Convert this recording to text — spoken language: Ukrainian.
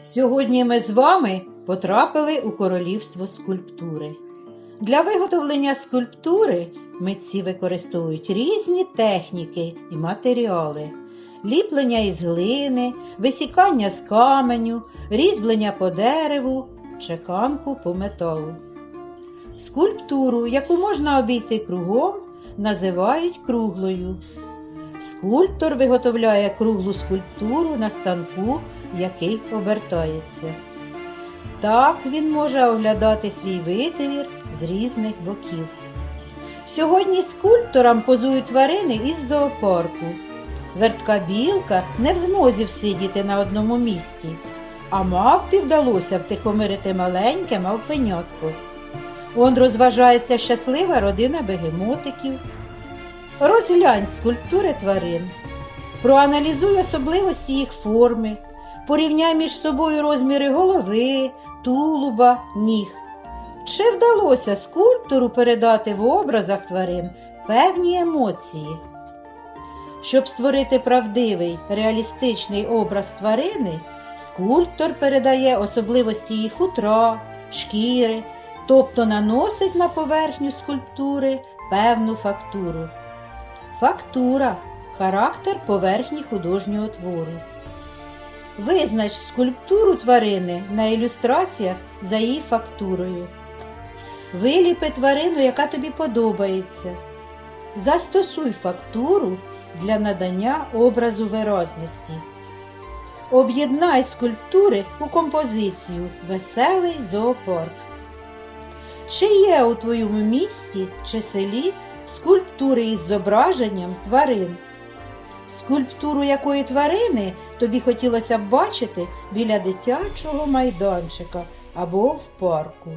Сьогодні ми з вами потрапили у королівство скульптури. Для виготовлення скульптури митці використовують різні техніки і матеріали: ліплення із глини, висікання з каменю, різьблення по дереву, чеканку по металу. Скульптуру, яку можна обійти кругом, називають круглою. Скульптор виготовляє круглу скульптуру на станку, який обертається. Так він може оглядати свій витвір з різних боків. Сьогодні скульпторам позують тварини із зоопарку. Вертка білка не в змозі всидіти на одному місці, а мавпі вдалося втихомирити маленьке мавпенятко. Он розважається щаслива родина бегемотиків. Розглянь скульптури тварин, проаналізуй особливості їх форми, порівняй між собою розміри голови, тулуба, ніг. Чи вдалося скульптору передати в образах тварин певні емоції? Щоб створити правдивий реалістичний образ тварини, скульптор передає особливості її хутра, шкіри, тобто наносить на поверхню скульптури певну фактуру. Фактура характер поверхні художнього твору. Визнач скульптуру тварини на ілюстраціях за її фактурою. Виліпи тварину, яка тобі подобається. Застосуй фактуру для надання образу виразності. Об'єднай скульптури у композицію Веселий зоопарк. Чи є у твоєму місті чи селі скульптури із зображенням тварин? Скульптуру якої тварини тобі хотілося б бачити біля дитячого майданчика або в парку?